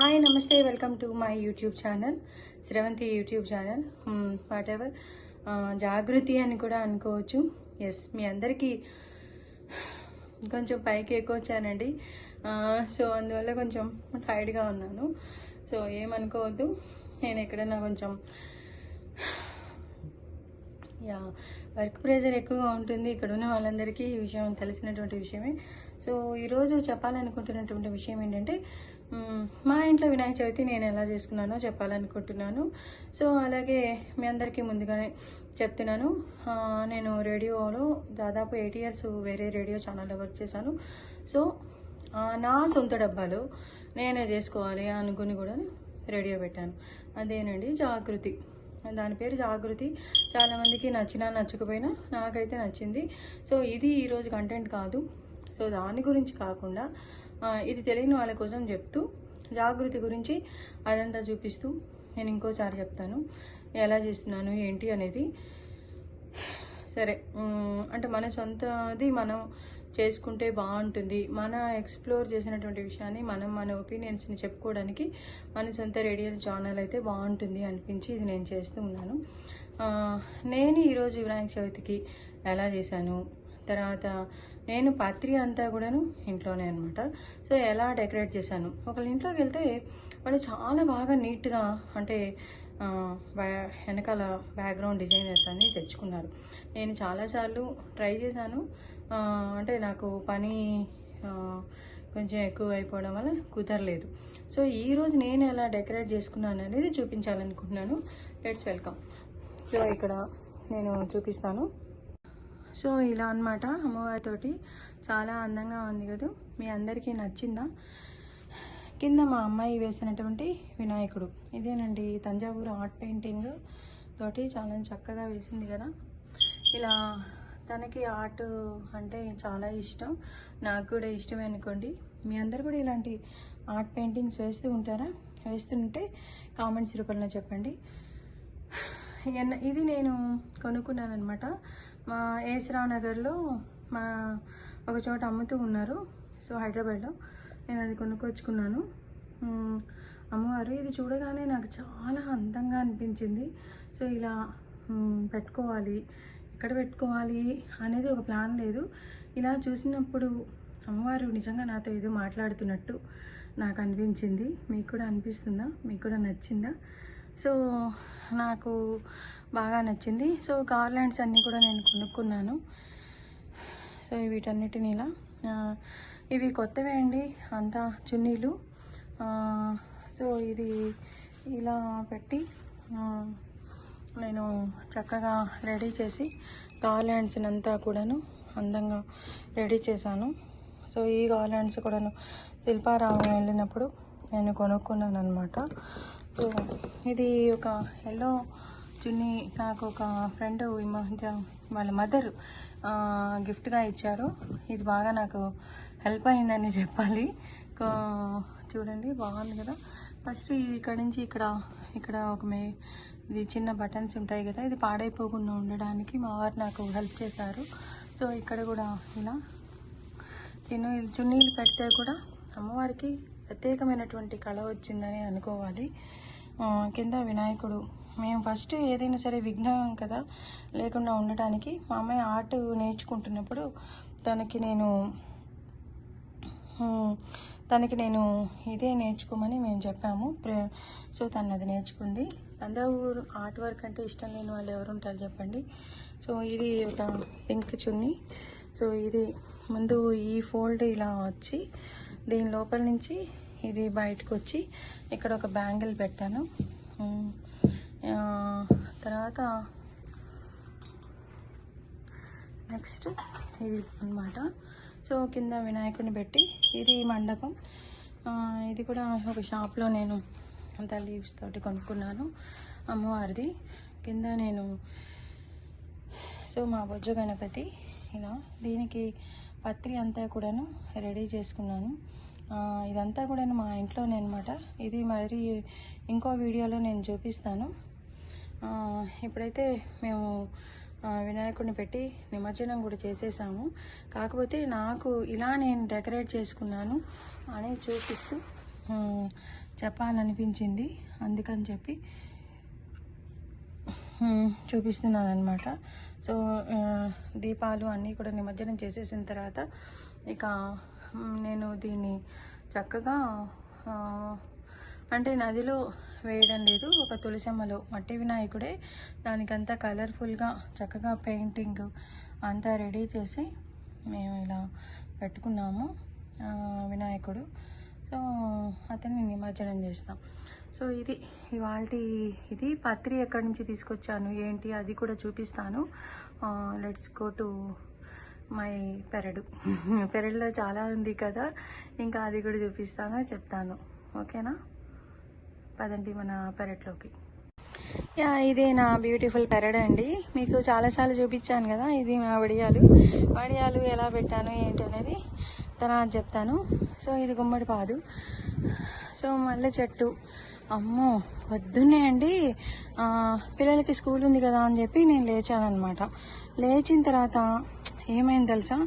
Hi నమస్తే welcome to my YouTube channel Sravanthi YouTube channel whatever Jagruthi అని కూడా అనుకోవచ్చు. ఎస్ మీ అందరికీ కొంచెం పైకి ఎక్కువ వచ్చానండి. సో అందువల్ల కొంచెం టైర్డ్గా ఉన్నాను. సో ఏమనుకోవద్దు. నేను ఎక్కడైనా కొంచెం యా వర్క్ ప్రెషర్ ఎక్కువగా ఉంటుంది. ఇక్కడ ఉన్న వాళ్ళందరికీ ఈ విషయం తెలిసినటువంటి విషయమే. సో ఈరోజు చెప్పాలనుకుంటున్నటువంటి విషయం ఏంటంటే మా ఇంట్లో వినాయక చవితి నేను ఎలా చేసుకున్నానో చెప్పాలనుకుంటున్నాను. సో అలాగే మీ అందరికీ ముందుగానే చెప్తున్నాను. నేను రేడియోలో దాదాపు ఎయిట్ ఇయర్స్ వేరే రేడియో ఛానల్లో వర్క్ చేశాను. సో నా సొంత డబ్బాలో నేనే చేసుకోవాలి అనుకుని కూడా రేడియో పెట్టాను. అదేనండి జాగృతి. దాని పేరు జాగృతి. చాలామందికి నచ్చినా నచ్చకపోయినా నాకైతే నచ్చింది. సో ఇది ఈరోజు కంటెంట్ కాదు. సో దాని గురించి కాకుండా ఇది తెలియని వాళ్ళ కోసం చెప్తూ జాగృతి గురించి అదంతా చూపిస్తూ నేను ఇంకోసారి చెప్తాను. ఎలా చేస్తున్నాను ఏంటి అనేది. సరే అంటే మన సొంతది మనం చేసుకుంటే బాగుంటుంది. మన ఎక్స్ప్లోర్ చేసినటువంటి విషయాన్ని మనం మన ఒపీనియన్స్ని చెప్పుకోవడానికి మన సొంత రేడియో ఛానల్ అయితే బాగుంటుంది అనిపించి ఇది నేను చేస్తూ ఉన్నాను. నేను ఈరోజు వినాయక చవితికి ఎలా చేశాను తర్వాత నేను పత్రి అంతా కూడాను ఇంట్లోనే అనమాట సో ఎలా డెకరేట్ చేశాను? ఒకళ్ళ ఇంట్లోకి వెళ్తే వాళ్ళు చాలా బాగా నీట్గా అంటే వెనకాల బ్యాక్గ్రౌండ్ డిజైనర్స్ అని తెచ్చుకున్నారు. నేను చాలాసార్లు ట్రై చేశాను. అంటే నాకు పని కొంచెం ఎక్కువ అయిపోవడం వల్ల కుదరలేదు. సో ఈరోజు నేను ఎలా డెకరేట్ చేసుకున్నాను అనేది చూపించాలనుకుంటున్నాను. లెట్స్ వెల్కమ్ సో ఇక్కడ నేను చూపిస్తాను. సో ఇలా అన్నమాట అమ్మవారితోటి. చాలా అందంగా ఉంది కదా. మీ అందరికీ నచ్చిందా? కింద మా అమ్మాయి వేసినటువంటి వినాయకుడు. ఇదేనండి తంజావూరు ఆర్ట్ పెయింటింగ్ తోటి చాలా చక్కగా వేసింది కదా. ఇలా తనకి ఆర్ట్ అంటే చాలా ఇష్టం. నాకు కూడా ఇష్టమే అనుకోండి. మీ అందరు కూడా ఇలాంటి ఆర్ట్ పెయింటింగ్స్ వేస్తూ ఉంటారా? వేస్తుంటే కామెంట్స్ రూపంలో చెప్పండి. ఇది నేను కొనుక్కున్నాను అనమాట మా ఏసరావు నగర్లో మా ఒక చోట అమ్ముతూ ఉన్నారు. సో హైదరాబాద్లో నేను అది కొనుక్కొచ్చుకున్నాను. అమ్మవారు ఇది చూడగానే నాకు చాలా అందంగా అనిపించింది. సో ఇలా పెట్టుకోవాలి. ఎక్కడ పెట్టుకోవాలి అనేది ఒక ప్లాన్ లేదు. ఇలా చూసినప్పుడు అమ్మవారు నిజంగా నాతో ఏదో మాట్లాడుతున్నట్టు నాకు అనిపించింది. మీకు కూడా అనిపిస్తుందా? మీకు కూడా నచ్చిందా? సో నాకు బాగా నచ్చింది. సో గార్లాండ్స్ అన్నీ కూడా నేను కొనుక్కున్నాను. సో వీటన్నిటిని ఇలా ఇవి కొత్తవే అండి అంతా చున్నీలు. సో ఇది ఇలా పెట్టి నేను చక్కగా రెడీ చేసి గార్లాండ్స్ని అంతా కూడాను అందంగా రెడీ చేశాను. సో ఈ గార్లాండ్స్ కూడాను శిల్పారావు వెళ్ళినప్పుడు నేను కొనుక్కున్నాను అనమాట సో ఇది ఒక ఎల్లో చున్నీ నాకు ఒక ఫ్రెండ్ వాళ్ళ మదర్ గిఫ్ట్గా ఇచ్చారు. ఇది బాగా నాకు హెల్ప్ అయిందని చెప్పాలి. చూడండి బాగుంది కదా. ఫస్ట్ ఇది ఇక్కడ నుంచి ఇక్కడ ఇక్కడ ఒక మే ఇది చిన్న బటన్స్ ఉంటాయి కదా ఇది పాడైపోకుండా ఉండడానికి మా వారు నాకు హెల్ప్ చేశారు. సో ఇక్కడ కూడా ఇలా. చిన్న చున్నీలు పెడితే కూడా అమ్మవారికి ప్రత్యేకమైనటువంటి కళ వచ్చిందని అనుకోవాలి. కింద వినాయకుడు. మేము ఫస్ట్ ఏదైనా సరే విఘ్నం కదా లేకుండా ఉండటానికి మా అమ్మాయి ఆర్ట్ నేర్చుకుంటున్నప్పుడు తనకి నేను తనకి నేను ఇదే నేర్చుకోమని మేము చెప్పాము. ప్ర- సో తను అది నేర్చుకుంది. అందరూ ఆర్ట్ వర్క్ అంటే ఇష్టం లేని వాళ్ళు ఎవరు ఉంటారు చెప్పండి. సో ఇది ఒక పింక్ చున్నీ. సో ఇది ముందు ఈ ఫోల్డ్ ఇలా వచ్చి దీని లోపల నుంచి ఇది బయటకు వచ్చి ఇక్కడ ఒక బ్యాంగిల్ పెట్టాను. తర్వాత నెక్స్ట్ ఇది అన్నమాట. సో కింద వినాయకుడిని పెట్టి ఇది మండపం. ఇది కూడా ఒక షాప్లో నేను అంత లీవ్స్ తోటి కొనుక్కున్నాను అమ్మవారిది. కింద నేను సో మా బొజ్జ గణపతి ఇలా దీనికి పత్రి అంతా కూడాను రెడీ చేసుకున్నాను. ఇదంతా కూడా మా ఇంట్లోనే అనమాట ఇది మరి ఇంకో వీడియోలో నేను చూపిస్తాను. ఇప్పుడైతే మేము వినాయకుడిని పెట్టి నిమజ్జనం కూడా చేసేసాము. కాకపోతే నాకు ఇలా నేను డెకరేట్ చేసుకున్నాను అని చూపిస్తూ చెప్పాలనిపించింది. అందుకని చెప్పి చూపిస్తున్నాను అనమాట సో దీపాలు అన్నీ కూడా నిమజ్జనం చేసేసిన తర్వాత ఇక నేను దీన్ని చక్కగా అంటే నదిలో వేయడం లేదు ఒక తులసమ్మలో. మట్టి వినాయకుడే దానికంతా కలర్ఫుల్గా చక్కగా పెయింటింగ్ అంతా రెడీ చేసి మేము ఇలా పెట్టుకున్నాము వినాయకుడు. సో అతన్ని నిమజ్జనం చేస్తాం. సో ఇది ఇవాళ ఇది పత్రి ఎక్కడి నుంచి తీసుకొచ్చాను ఏంటి అది కూడా చూపిస్తాను. లెట్స్ గో టు మై పెరడు. పెరడులో చాలా ఉంది కదా ఇంకా అది కూడా చూపిస్తాను చెప్తాను. ఓకేనా? పదండి మన పెరట్లోకి. యా ఇదే నా బ్యూటిఫుల్ పెరడ్ అండి మీకు చాలా చాలా చూపించాను కదా ఇది మా వడియాలు. వడియాలు ఎలా పెట్టాను ఏంటి అనేది తర్వాత చెప్తాను. సో ఇది గుమ్మడి పాదు. సో మల్లె చెట్టు. అమ్మో పొద్దున్నే అండి పిల్లలకి స్కూల్ ఉంది కదా అని చెప్పి నేను లేచానమాట లేచిన తర్వాత ఏమైంది తెలుసా?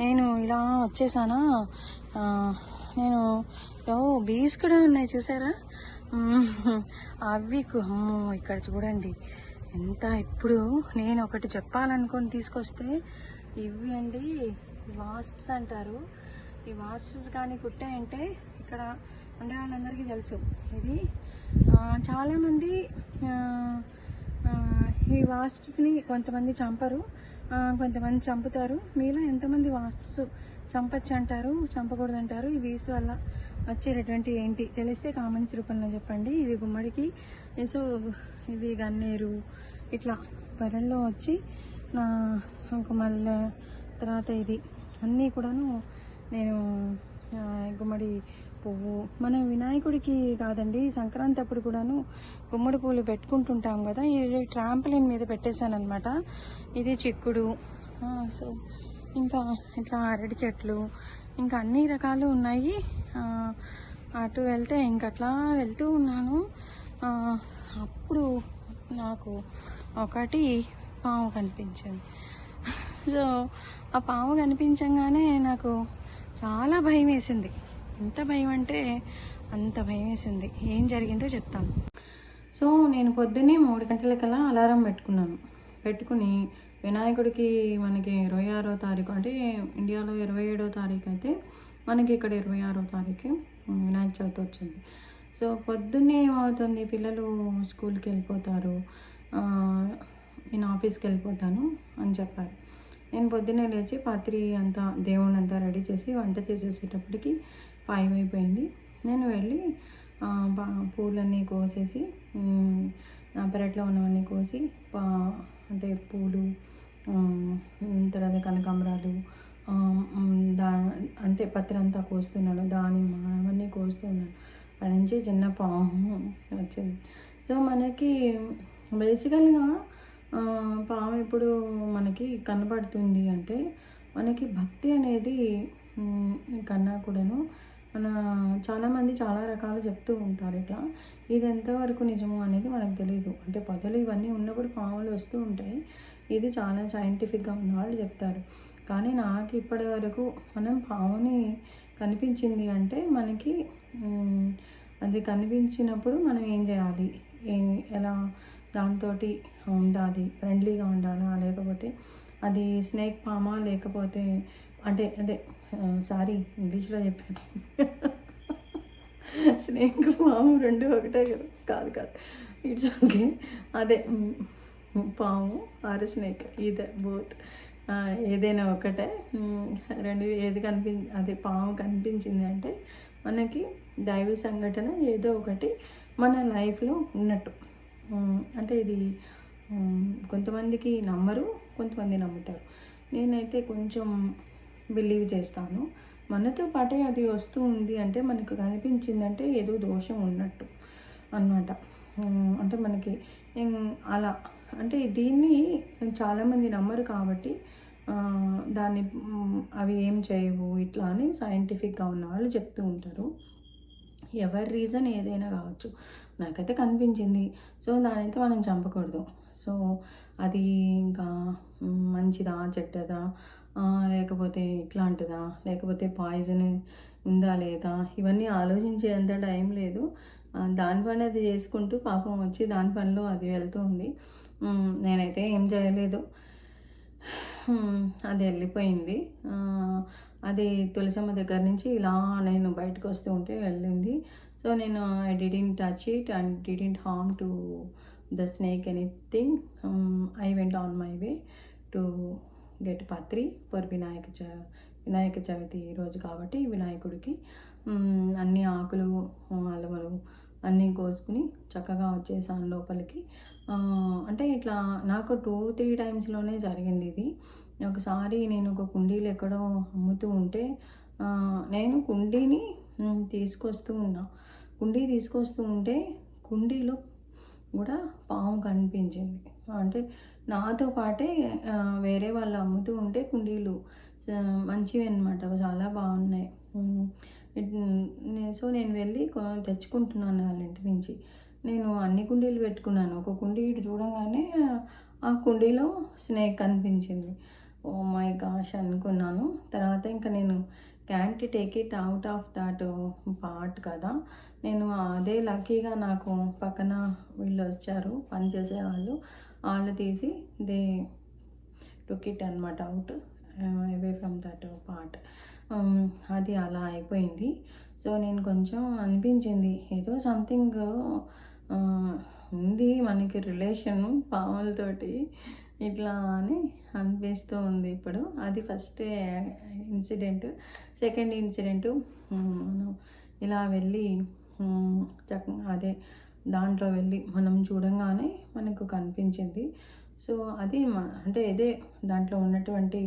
నేను ఇలా వచ్చేసానా? నేను ఓ బీస్ కూడా ఉన్నాయి చూసారా? అవి ఇక్కడ చూడండి. ఎంత ఇప్పుడు నేను ఒకటి చెప్పాలనుకొని తీసుకొస్తే ఇవి అండి వాస్ప్స్ అంటారు. ఈ వాస్ప్స్ కానీ కుట్టాయంటే ఇక్కడ ఉండే వాళ్ళందరికీ తెలుసు. ఇది చాలామంది ఈ వాస్ప్స్ని కొంతమంది చంపరు. కొంతమంది చంపుతారు. మీలో ఎంతమంది వాస్తు చంపచ్చు అంటారు చంపకూడదు అంటారు ఈ వీసు వల్ల వచ్చేటటువంటి ఏంటి? తెలిస్తే కామెంట్స్ రూపంలో చెప్పండి. ఇది గుమ్మడికి సో ఇది గన్నేరు. ఇట్లా పొరల్లో వచ్చి నా ఒక మళ్ళీ తర్వాత ఇది అన్నీ కూడాను నేను గుమ్మడి పువ్వు. మన వినాయకుడికి కాదండి సంక్రాంతి అప్పుడు కూడాను గుమ్మడి పువ్వులు పెట్టుకుంటుంటాం కదా ఇది ట్రాంపులిన్ మీద పెట్టేశాను అనమాట ఇది చిక్కుడు సో ఇంకా ఇట్లా అరటి చెట్లు ఇంకా అన్ని రకాలు ఉన్నాయి. అటు వెళ్తే ఇంక అట్లా వెళ్తూ ఉన్నాను. అప్పుడు నాకు ఒకటి పాము కనిపించింది. సో ఆ పాము కనిపించగానే నాకు చాలా భయం వేసింది ఎంత భయం అంటే అంత భయం వేసింది. ఏం జరిగిందో చెప్తాను. సో నేను పొద్దున్నే మూడు గంటలకల్లా అలారం పెట్టుకున్నాను. పెట్టుకుని వినాయకుడికి మనకి ఇరవై ఆరో తారీఖు అంటే ఇండియాలో ఇరవై ఏడో తారీఖు అయితే మనకి ఇక్కడ ఇరవై ఆరో తారీఖు వినాయక చవితి వచ్చింది. సో పొద్దున్నే ఏమవుతుంది? పిల్లలు స్కూల్కి వెళ్ళిపోతారు. నేను ఆఫీస్కి వెళ్ళిపోతాను అని చెప్పారు. నేను పొద్దున్నే లేచి పాత్రి అంతా దేవుణ్ణి అంతా రెడీ చేసి వంట చేసేసేటప్పటికి ఫైవ్ అయిపోయింది. నేను వెళ్ళి పా- పూలన్నీ కోసేసి నా పెరట్లో ఉన్నవన్నీ కోసి పా- అంటే పూలు తర్వాత కనకాంబరాలు దా అంటే పత్రి అంతా కోస్తున్నాను దానిమ్మ అవన్నీ కోస్తున్నాను. అక్కడి నుంచి చిన్న పాము వచ్చింది. సో మనకి బేసికల్గా పాము ఇప్పుడు మనకి కనబడుతుంది అంటే మనకి భక్తి అనేది కన్నా కూడాను మన చాలామంది చాలా రకాలు చెప్తూ ఉంటారు ఇట్లా. ఇది ఎంతవరకు నిజము అనేది మనకు తెలియదు అంటే పొదలు ఇవన్నీ ఉన్నప్పుడు పాములు వస్తూ ఉంటాయి. ఇది చాలా సైంటిఫిక్గా ఉన్న వాళ్ళు చెప్తారు. కానీ నాకు ఇప్పటి వరకు మనం పాముని కనిపించింది అంటే మనకి అది కనిపించినప్పుడు మనం ఏం చేయాలి? ఏ- ఎలా దాంతో ఉండాలి ఫ్రెండ్లీగా ఉండాలా? లేకపోతే అది స్నేక్ పామా లేకపోతే అంటే అదే సారీ ఇంగ్లీష్లో చెప్పాను స్నేక్ పాము రెండు ఒకటే కదా? కాదు కాదు. ఇట్స్ ఓకే అదే పాము ఆర్ స్నేక్ ఇదే బోత్ ఏదైనా ఒకటే. రెండు ఏది కనిపి అదే పాము కనిపించింది అంటే మనకి దైవ సంఘటన ఏదో ఒకటి మన లైఫ్లో ఉన్నట్టు. అంటే ఇది కొంతమందికి నమ్మరు కొంతమంది నమ్ముతారు. నేనైతే కొంచెం బిలీవ్ చేస్తాను. మనతో పాటే అది వస్తూ ఉంది అంటే మనకు కనిపించిందంటే ఏదో దోషం ఉన్నట్టు అన్నమాట. అంటే మనకి అలా. అంటే దీన్ని చాలామంది నమ్మరు కాబట్టి దాన్ని అవి ఏం చేయవు ఇట్లా అని సైంటిఫిక్గా ఉన్న వాళ్ళు చెప్తూ ఉంటారు. ఎవరి రీజన్ ఏదైనా కావచ్చు. నాకైతే కనిపించింది. సో దానైతే మనం చంపకూడదు. సో అది ఇంకా మంచిదా చెడ్డదా? లేకపోతే ఇట్లాంటిదా? లేకపోతే పాయిజన్ ఉందా లేదా? ఇవన్నీ ఆలోచించేంత టైం లేదు. దాని పని అది చేసుకుంటూ పాపం వచ్చి దాని పనిలో అది వెళ్తూ ఉంది. నేనైతే ఏం చేయలేదు. అది వెళ్ళిపోయింది. అది తులసమ్మ దగ్గర నుంచి ఇలా నేను బయటకు వస్తూ ఉంటే వెళ్ళింది. సో నేను I didn't touch it and didn't harm to the snake anything I went on my way to get Patri for Vinayaka చ వినాయక చవితి రోజు కాబట్టి వినాయకుడికి. Um, అన్ని ఆకులు అలవలు అన్నీ కోసుకుని చక్కగా వచ్చేసాను లోపలికి. అంటే ఇట్లా నాకు టూ త్రీ టైమ్స్లోనే జరిగింది ఇది. ఒకసారి నేను ఒక కుండీలు ఎక్కడో అమ్ముతూ ఉంటే నేను కుండీని తీసుకొస్తూ ఉన్నా. కుండీ తీసుకొస్తూ ఉంటే కుండీలో కూడా పాము కనిపించింది. అంటే నాతో పాటే వేరే వాళ్ళు అమ్ముతూ ఉంటే కుండీలు మంచివి అనమాట చాలా బాగున్నాయి. సో నేను వెళ్ళి కొ- తెచ్చుకుంటున్నాను వాళ్ళ ఇంటి నుంచి. నేను అన్ని కుండీలు పెట్టుకున్నాను. ఒక కుండీ ఇటు చూడంగానే ఆ కుండీలో స్నేక్ కనిపించింది. ఓ మై గాష్ అనుకున్నాను. తర్వాత ఇంకా నేను can't take it out of that part కదా. నేను అదే లక్కీగా నాకు పక్కన వీళ్ళు వచ్చారు పని చేసేవాళ్ళు. వాళ్ళు తీసి దే టుక్ ఇట్ అనమాట out away from that part అది అలా అయిపోయింది. సో నేను కొంచెం అనిపించింది. ఏదో సంథింగ్ uh, ఉంది మనకి రిలేషన్ పాములతోటి ఇట్లా అని అనిపిస్తూ ఉంది ఇప్పుడు. అది ఫస్ట్ ఇన్సిడెంట్ సెకండ్ ఇన్సిడెంట్ మనం ఇలా వెళ్ళి చక్క అదే దాంట్లో వెళ్ళి మనం చూడంగానే మనకు కనిపించింది. సో అది అంటే ఇదే దాంట్లో ఉన్నటువంటి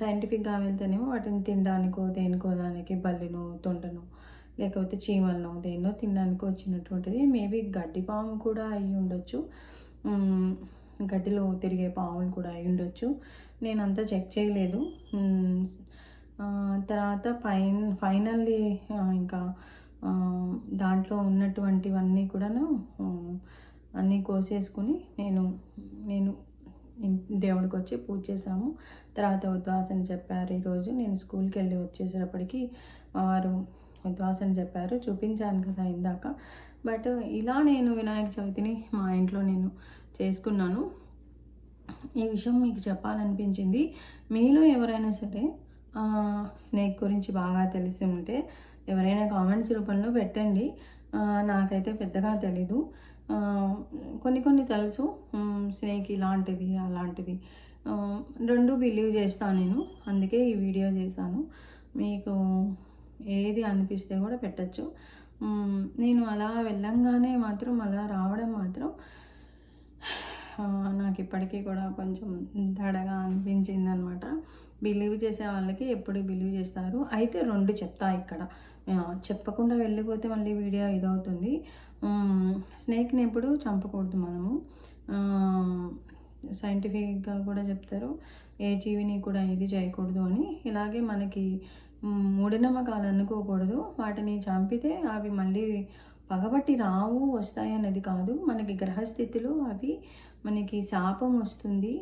సైంటిఫిక్గా వెళ్తేనేమో వాటిని తినడానికో దేనికో దానికి బల్లిను తొండను లేకపోతే చీమలను దేన్నో తినడానికి వచ్చినటువంటిది. మేబీ గడ్డి పాము కూడా అయి ఉండొచ్చు. గడ్డిలో తిరిగే పాములు కూడా అయి ఉండొచ్చు. నేను అంతా చెక్ చేయలేదు. తర్వాత ఫైన్ ఫైనల్లీ ఇంకా దాంట్లో ఉన్నటువంటివన్నీ కూడాను అన్నీ కోసేసుకుని నేను నేను దేవుడికి వచ్చి పూజ చేశాము. తర్వాత ఉద్వాసన చెప్పారు. ఈరోజు నేను స్కూల్కి వెళ్ళి వచ్చేసేటప్పటికి వారు ఉద్వాసన చెప్పారు. చూపించాను కదా ఇందాక. బట్ ఇలా నేను వినాయక చవితిని మా ఇంట్లో నేను చేసుకున్నాను. ఈ విషయం మీకు చెప్పాలనిపించింది. మీలో ఎవరైనా సరే స్నేక్ గురించి బాగా తెలిసి ఉంటే ఎవరైనా కామెంట్స్ రూపంలో పెట్టండి. నాకైతే పెద్దగా తెలీదు. కొన్ని కొన్ని తెలుసు. స్నేక్ ఇలాంటిది అలాంటిది. రెండు బిలీవ్ చేస్తాను నేను. అందుకే ఈ వీడియో చేశాను. మీకు ఏది అనిపిస్తే కూడా పెట్టచ్చు. నేను అలా వెళ్ళంగానే మాత్రం అలా రావడం మాత్రం నాకు ఇప్పటికీ కూడా కొంచెం దడగా అనిపించింది అనమాట బిలీవ్ చేసే వాళ్ళకి ఎప్పుడు బిలీవ్ చేస్తారు. అయితే రెండు చెప్తా ఇక్కడ. చెప్పకుండా వెళ్ళిపోతే మళ్ళీ వీడియో ఇదవుతుంది. స్నేక్ని ఎప్పుడు చంపకూడదు మనము. సైంటిఫిక్గా కూడా చెప్తారు. ఏ జీవిని కూడా ఇది చేయకూడదు అని. ఇలాగే మనకి మూఢనమ్మకాలు అనుకోకూడదు. వాటిని చంపితే అవి మళ్ళీ పగబట్టి రావు వస్తాయి అనేది కాదు. మనకి గ్రహస్థితిలో అవి మనకి శాపం వస్తుంది.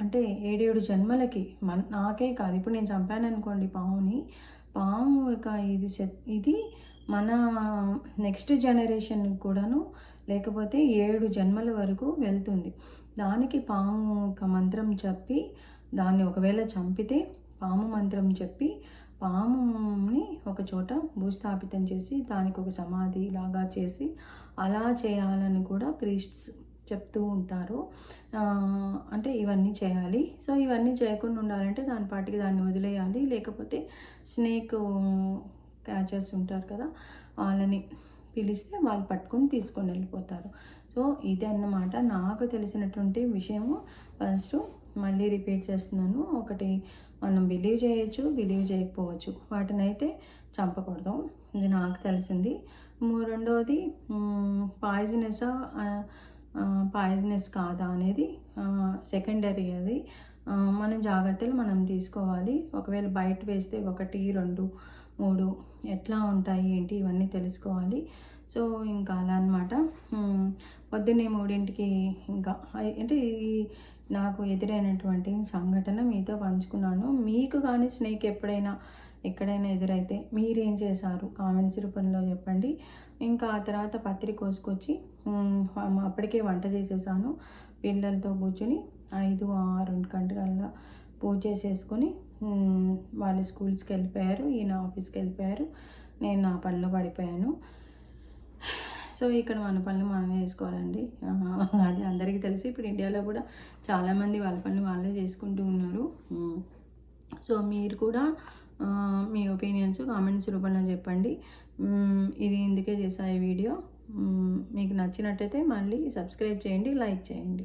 అంటే ఏడేడు జన్మలకి మన నాకే కాదు. ఇప్పుడు నేను చంపాను అనుకోండి పాముని. పాము ఇక ఇది ఇది మన నెక్స్ట్ జనరేషన్కి కూడాను లేకపోతే ఏడు జన్మల వరకు వెళ్తుంది. దానికి పాము ఒక మంత్రం చెప్పి దాన్ని ఒకవేళ చంపితే పాము మంత్రం చెప్పి పాముని ఒక చోట భూస్థాపితం చేసి దానికి ఒక సమాధి లాగా చేసి అలా చేయాలని కూడా ప్రీస్ట్స్ చెప్తూ ఉంటారు. అంటే ఇవన్నీ చేయాలి. సో ఇవన్నీ చేయకుండా ఉండాలంటే దాని పాటికి దాన్ని వదిలేయాలి. లేకపోతే స్నేక్ క్యాచర్స్ ఉంటారు కదా వాళ్ళని పిలిస్తే వాళ్ళు పట్టుకొని తీసుకొని వెళ్ళిపోతారు. సో ఇది అన్నమాట నాకు తెలిసినటువంటి విషయము. ఫస్ట్ మళ్ళీ రిపీట్ చేస్తున్నాను. ఒకటి మనం బిలీవ్ చేయొచ్చు బిలీవ్ చేయకపోవచ్చు. వాటిని అయితే చంపకూడదు. ఇది నాకు తెలిసింది. రెండవది పాయిజనెసా పాయిజనెస్ కాదా అనేది సెకండరీ అది. మనం మన జాగ్రత్తలు మనం తీసుకోవాలి. ఒకవేళ బయట వేస్తే ఒకటి రెండు మూడు ఎట్లా ఉంటాయి ఏంటి ఇవన్నీ తెలుసుకోవాలి. సో ఇంకా అలా అనమాట పొద్దున్నే మూడింటికి ఇంకా అంటే ఈ నాకు ఎదురైనటువంటి సంఘటన మీతో పంచుకున్నాను. మీకు కానీ స్నేక్ ఎప్పుడైనా ఎక్కడైనా ఎదురైతే మీరేం చేశారు? కామెంట్స్ రూపంలో చెప్పండి. ఇంకా ఆ తర్వాత పత్రి కోసుకొచ్చి అప్పటికే వంట చేసేసాను. పిల్లలతో కూర్చొని ఐదు ఆరు గంటల పూజ చేసేసుకొని వాళ్ళు స్కూల్స్కి వెళ్ళిపోయారు ఈయన ఆఫీస్కి వెళ్ళిపోయారు. నేను నా పనిలో పడిపోయాను. సో ఇక్కడ మన పనులు మనమే చేసుకోవాలండి అది అందరికీ తెలిసి. ఇప్పుడు ఇండియాలో కూడా చాలామంది వాళ్ళ పనులు వాళ్ళే చేసుకుంటూ ఉన్నారు. సో మీరు కూడా మీ ఒపీనియన్స్ కామెంట్స్ రూపంలో చెప్పండి. ఇది ఇందుకే చేసా ఈ వీడియో. మీకు నచ్చినట్టయితే మళ్ళీ సబ్స్క్రైబ్ చేయండి లైక్ చేయండి.